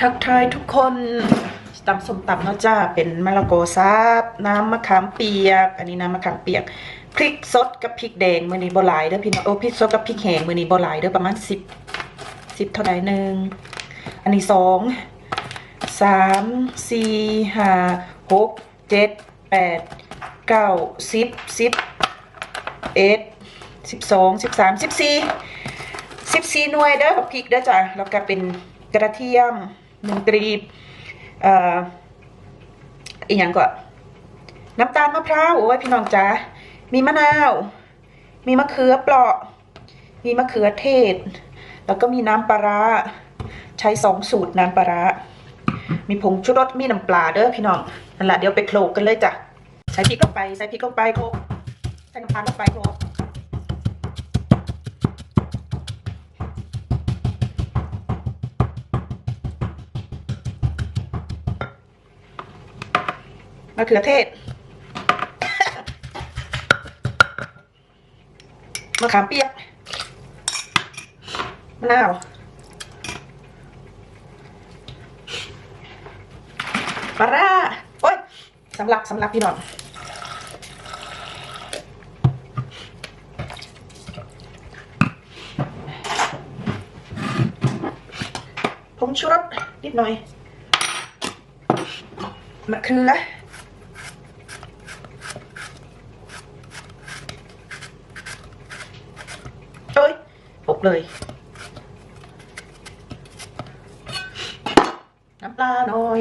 ทักทายทุกคนตำส้มตำเนาะจ้าเป็นมะละกอซับน้ำมะขามเปียก อันนี้น้ำมะขามเปียก พริกสดกับพริกแดงมือนี้บหลายเด้อพี่น้องโอ้พริกสดกับพริกแห้งมือนี้บหลายเด้อประมาณสิบสิบเท่าไหร่หนึ่งอันนี้สองสามสี่ห้าหกเจ็ดแปดเก้าสิบสิบเอ็ดสิบสองสิบสามสิบสี่สิบสี่หน่วยเด้อพริกเด้อจ้ะแล้วก็เป็นกระเทียม หนึ่งกรีบอ่ออีกอย่างก็น้ำตาลมะพร้าวโอ้ยพี่น้องจ๋ามีมะนาว มีมะเขือเปราะ มีมะเขือเทศ แล้วก็มีน้ำปลาร้าใช้สองสูตรน้ำปลาร้ามีผงชูรสมีน้ำปลาเด้อพี่น้องนั่นแหละเดี๋ยวไปโขลกกันเลยจ้ะใส่พริกลงไปใส่พริกลงไปโขลกใส่น้ำตาลลงไปโขลก มะเขือเทศ มะขามเปียก มะนาวปลาร้าโอ้ยสำหรับสำหรับพี่น้องผงชูรสนิดหน่อยมะเขือ เอ้ยปบ เลย น้ำปลาหน่อย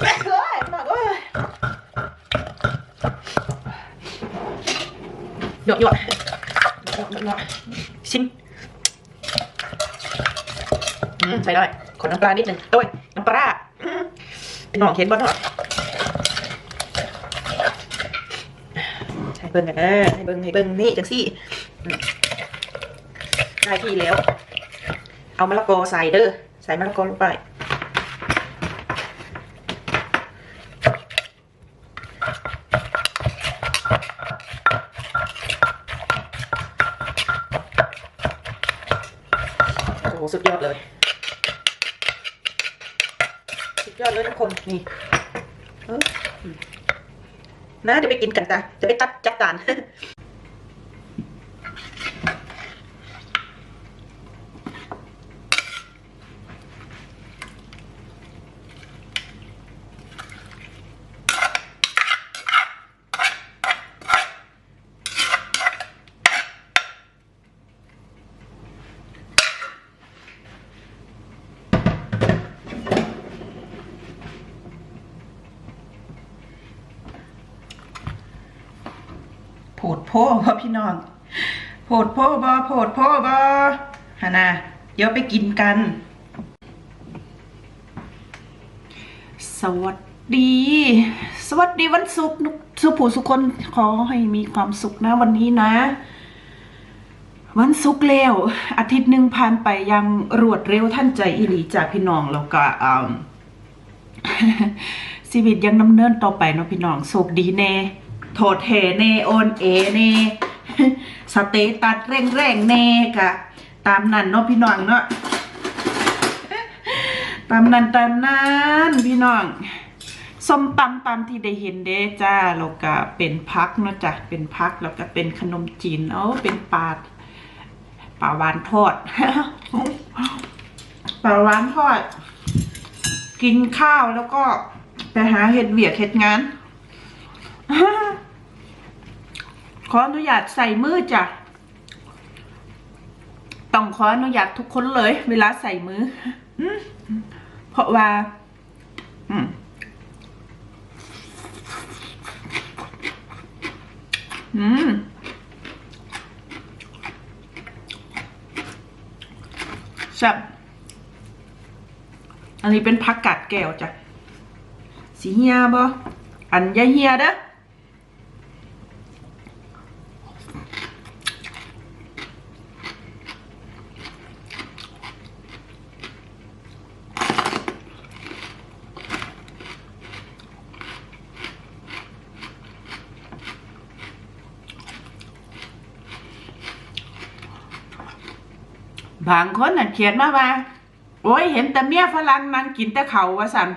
เฮ้ยหน่อยเว้ยหยดหยดหยดหยดหยดชิมอืมใส่ได้ขนน้ำปลานิดหนึ่งด้วยน้ำปลาร้าอืมเป็นหนองเขียนบนหน่อย ให้เบิ่งกันเด้อให้เบิ่งให้เบิ่งนี่จังซี่ได้ที่แล้ว เอามะละกอใส่เด้อใส่มะละกอลงไปโอ้โหสุดยอดเลย สุดยอดเลยทุกคนนี่ นะเดี๋ยวไปกินกันจ้ะจะไปตัดจัดจาน พบ่พี่น้องโผดโพบ่โผดโพบ่ฮานาเดี๋ยวไปกินกัน สวัสดี สวัสดีวันศุกร์นุกสุผู้สุคนขอให้มีความสุขนะวันนี้นะ วันศุกร์แล้วอาทิตย์หนึ่งผ่านไปยังรวดเร็วท่านใจอีหลีจากพี่น้องแล้วก็อ่าชีวิตยังดำเนินต่อไปเนาะพี่น้องโชคดีแน่ โทษแห่แน่โอนเอแน่สเตตัสเร่งแรงๆแน่กะ ตามนั้นเนาะพี่น้องเนาะตามนั้นตามนั้นพี่น้องส้มตำตามที่ได้เห็นเด้จ้าแล้วก็เป็นพักเนาะจ้ะเป็นพักแล้วก็เป็นขนมจีนเอ้าเป็นปลาปลาหวานทอดปลาหวานทอด กินข้าวแล้วก็ไปหาเห็ดเบียกเห็ดงาน ขออนุญาตใส่มือจ้ะ ต้องขออนุญาตทุกคนเลย เวลาใส่มืออมเพราะว่าอืมอืมแซ่บอันนี้เป็นผักกาดแก้วจ้ะสีเฮียบ่อันยาเฮียเด้อ บางคนน่ะเขียนมาว่า โอ้ยเห็นแต่เมียฝรั่งนั่งกินแต่เขาว่าสัน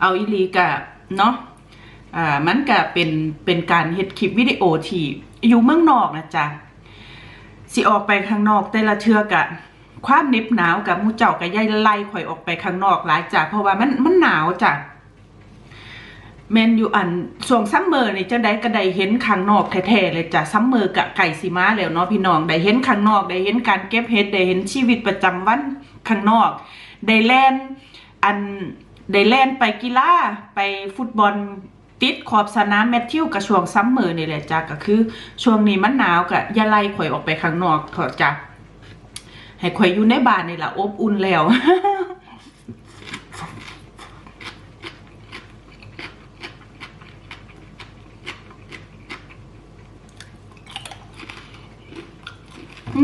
เอาอีลีกะเนาะอ่ามันก็เป็นเป็นการเฮ็ดคลิปวิดีโอที่อยู่เมืองนอกนะจ๊ะสิออกไปข้างนอก แต่ละเทือกะความเน็บหนาวกับมูเจ้ากับยายไล่ข่อยออกไปข้างนอกหลายจ้ะเพราะว่ามันมันหนาวจ้ะ แมนอยู่อันช่วงซัมเมอร์นี่จะได้ก็ได้เห็นข้างนอกแท้ๆเลยจ้ะซัมเมอร์กะไก่สีม้าแล้วเนาะพี่น้องได้เห็นข้างนอกได้เห็นการเก็บเห็ดได้เห็นชีวิตประจำวันข้างนอก ได้แล่นอันได้แล่นไปกีฬาไปฟุตบอลติดขอบสนามแมทธิวกับช่วงซัมเมอร์นี่แหละจ้ะก็คือ ช่วงนี้มันหนาวกะอย่าไล่ข่อยออกไปข้างนอกเถอะจ้ะให้ข่อยอยู่ในบ้านนี่แหละอบอุ่นแล้ว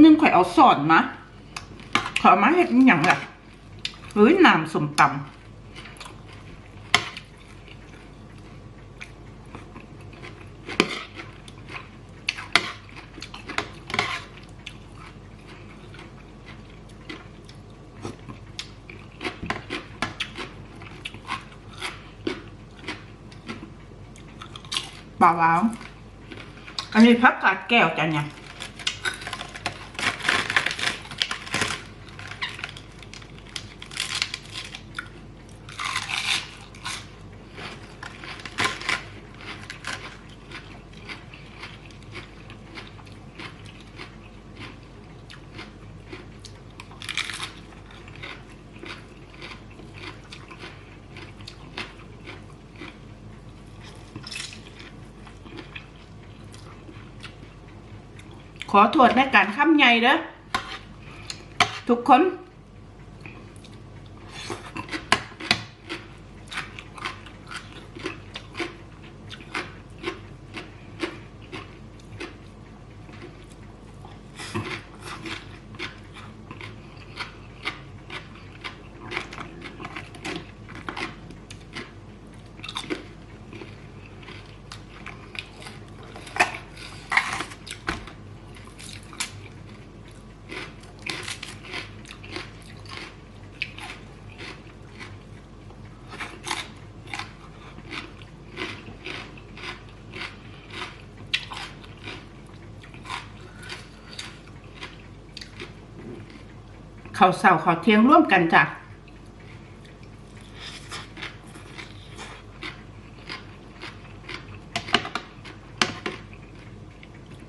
นึงข่อยเอาสอนมาขอยเอามาเห็ดอย่างแบบเฮ้ยน้ำสมตำเปล่าวๆอันนี้พักกาดแก้วจ้ะเนี่ย ขอโทษในการค้ำใหญ่เด้อทุกคน ขาวเสาข้าวเที่ยงร่วมกันจ้ะ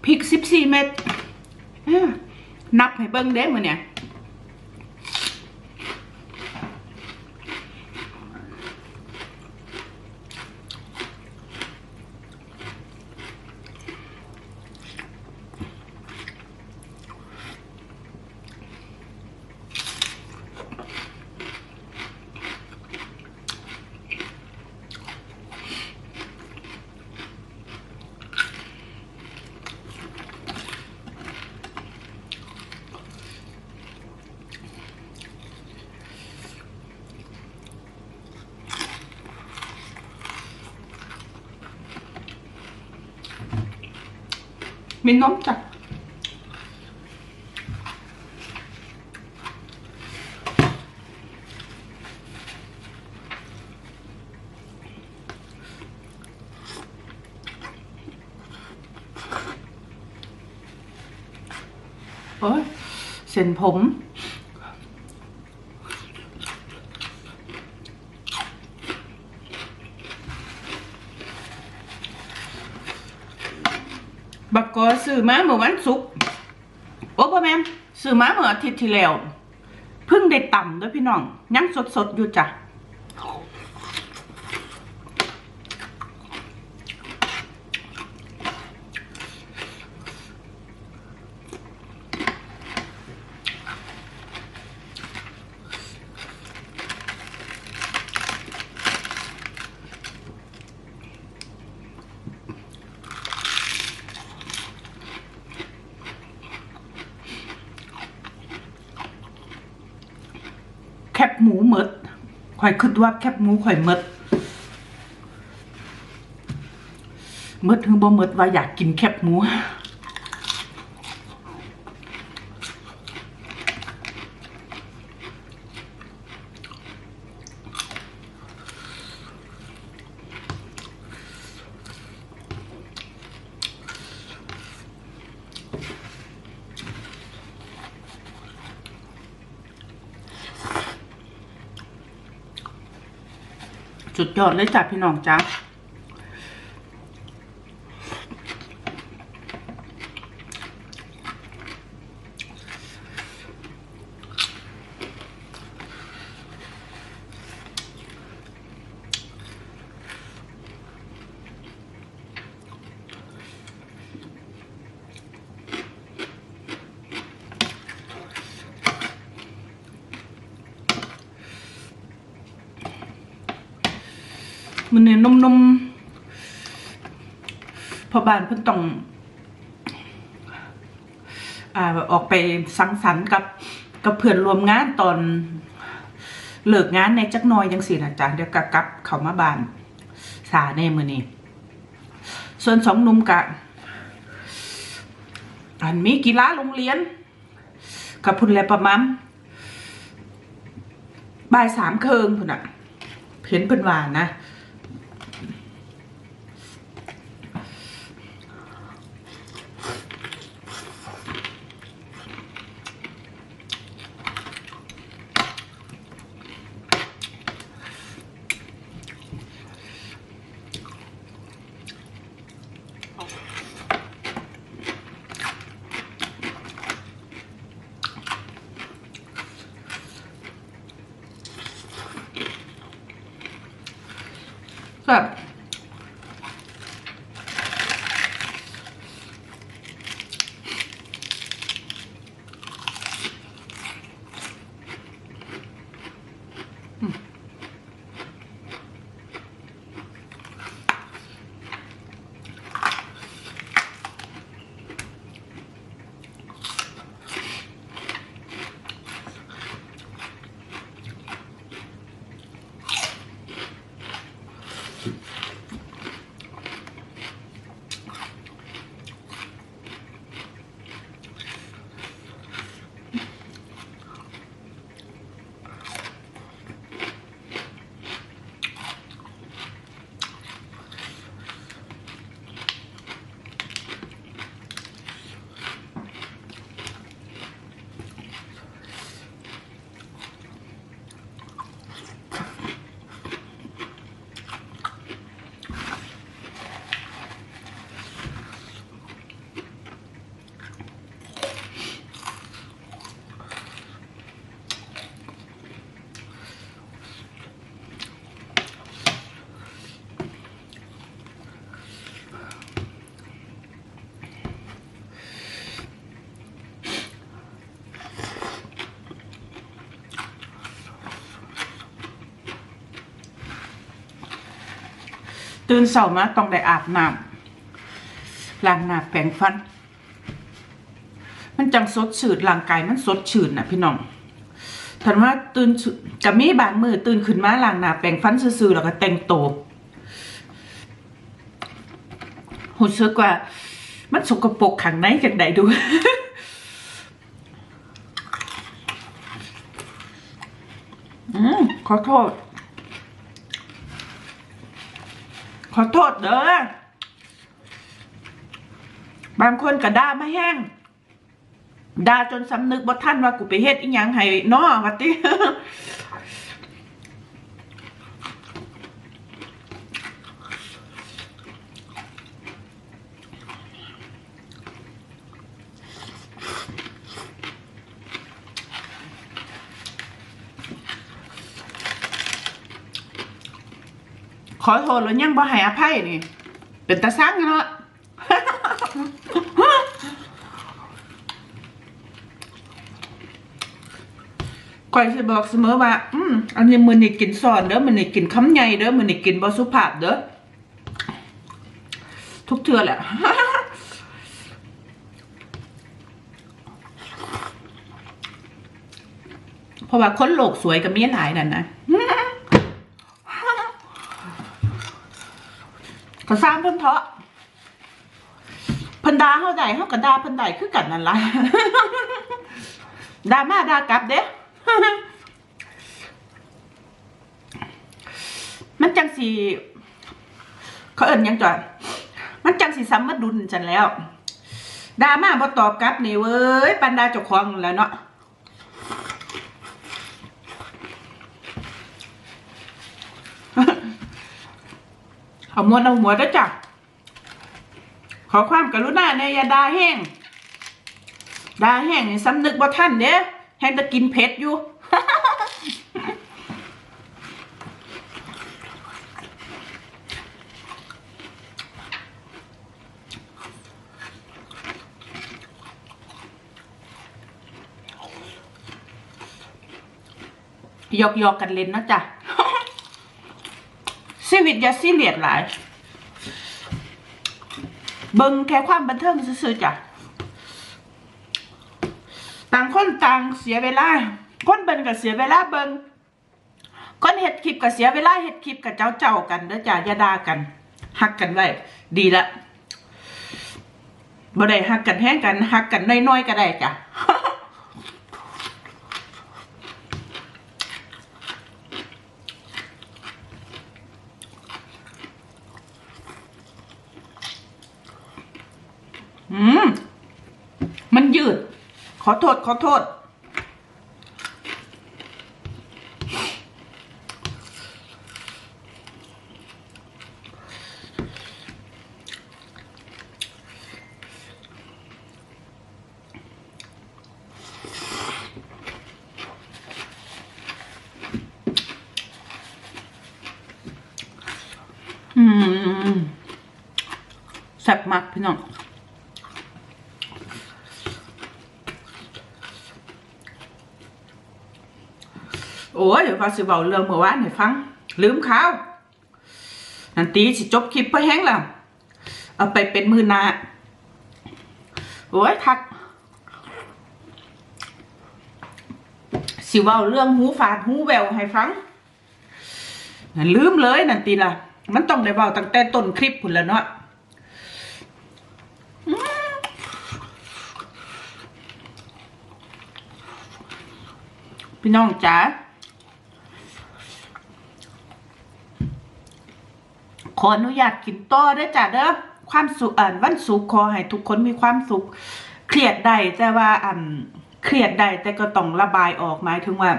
พริกสิบสี่เม็ดนับให้เบิ้งเด้มือเนี่ย มีนมจ้ะโอ้ยเส้นผม บั กกอซื้อมาเมื่อวันศุกร์โอ้พ่อแม่นซื้อมาเมื่ออาทิตย์ที่แล้วเพิ่งได้ต่ำด้วยพี่น้องยังสดๆอยู่จ้ะ แคบหมูหมดข่อยคิดว่าแคบหมูข่อยหมดหมดถึงบ่หมดว่าอยากกินแคบหมู สุดยอดเลยจ้ะพี่น้องจ้า มันเนี่ยนุ่มๆพอบานเพิ่นต้องอ่าออกไปสังสรรค์กับกับเพื่อนรวมงานตอนเลิกงานในจักน้อยยังสินะจ๊ะเดี๋ยวกะกลับเขามาบานสาแน่มือนี้ส่วนสองนุ่มกะ อันมีกีฬาโรงเรียนกับพุ่นและประมาณบ่ายสามเคิงพุ่นอะเห็นเพิ่นว่านะ ตื่นเช้ามาต้องได้อาบน้ำล้างหน้าแปรงฟัน มันจังสดชื่นร่างกายมันสดชื่นน่ะพี่น้องถันว่าตื่นจะมีบางมือตื่นขึ้นมาล้างหน้าแปรงฟันซื่อๆแล้วก็แต่งตัวรู้สึกว่า มันสกปรกข้างในจังใดดูอืมขอโทษ ขอโทษเด้อบางคนก็ด่ามาแห้งด่าจนสำนึกบ่ท่านว่ากูไปเฮ็ดอีหยังให้น้อวัดติ ขอโทษแล้วยังบ่ให้อภัยนี่ เป็นตาซังเนาะก่อยสิบอกเสมอว่า อืมอันนี้มือนี่กินซอนเด้อมือนี่กินคำใหญ่เด้อมือนี่กินบ่สุภาพเด้อทุกเทือแหละเพราะว่าคนโลกสวยกับมีหลายนั่นนะ ก็สร้างเพิ่นเถาะเพิ่นดาเฮาได้เฮาก็ด่าเพิ่นได้คือกันนั่นล่ะด่ามาด่ากลับเด้มันจังสีเขาเอิ้นยังจอยมันจังสีซ้ำมาดุลฉันแล้วด่ามาบ่ตอบกลับนี่เว้ยปันดาเจ้าของแล้วเนาะ เอามวนเอาหัวด้วยจ้ะ ขอความกรุณาในอยาดาแห้ง ดาแห้งนี่สำนึกบ่ท่านเด้แห้งจะกินเผ็ดอยู่ หยอกหยอกๆกันเล่นนะจ้ะ วิตอย่าซีเรียสหลาย เบิ่งแค่ความบันเทิงซื่อๆจ้ะต่างคนต่างเสียเวลา คนเบิ่งก็เสียเวลาเบิ่งคนเฮ็ดคลิปก็เสียเวลาเฮ็ดคลิปกับเจ้าเจ้าๆกันเด้อจ้ะอย่าด่ากันฮักกันไว้ดีละบ่ได้ฮักกันแห้งกันฮักกันน้อยๆก็ได้จ้ะ อืม มันยืด ขอโทษ ขอโทษ อืมแซ่บมากพี่น้อง โอ้ยเดี๋ยวฟ้าสิเบาเรื่องเมื่อวานให้ฟัง ลืมข้าวนันตีสิจบคลิปไปแห้งแล้วเอาไปเป็นมือนาโอ้ยทัก สิเบาเรื่องหูฝาดหูแววให้ฟังนั่นลืมเลยนันตีล่ะมันต้องได้เบาตั้งแต่ต้นคลิปพุ่นแล้วเนาะพี่น้องจ๋า ข ออนุญาตกินต่อได้จ้ะเด้อความสุขอ่านวันสุขขอให้ทุกคนมีความสุข เครียดได้แต่ว่าอันเครียดได้แต่ก็ต้องระบายออกหมายถึงว่า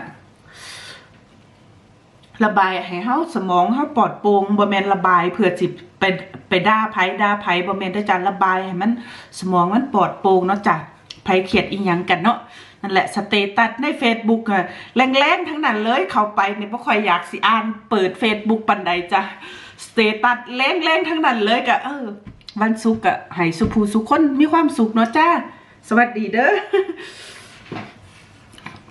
ระบายให้เฮาสมองเฮาปลอดโปร่งบ่แม่นระบายเพื่อสิไปไปด่าไผด่าไผบ่แม่นได้จ้ะระบายให้มัน สมองมันปลอดโปร่งเนาะจ้ะไผเครียดอีหยังกันเนาะนั่นแหละสเตตัสใน Facebook อะแรงๆทั้งนั้นเลยเข้าไปนี่บ่ค่อยอยากสิอ่าน เปิด Facebook ปานใดจ้ะ สเตตัสแรงๆทั้งนั้นเลยกะเออ วันสุกกะให้สุภูสุคนมีความสุขเนาะจ้า สวัสดีเด้อ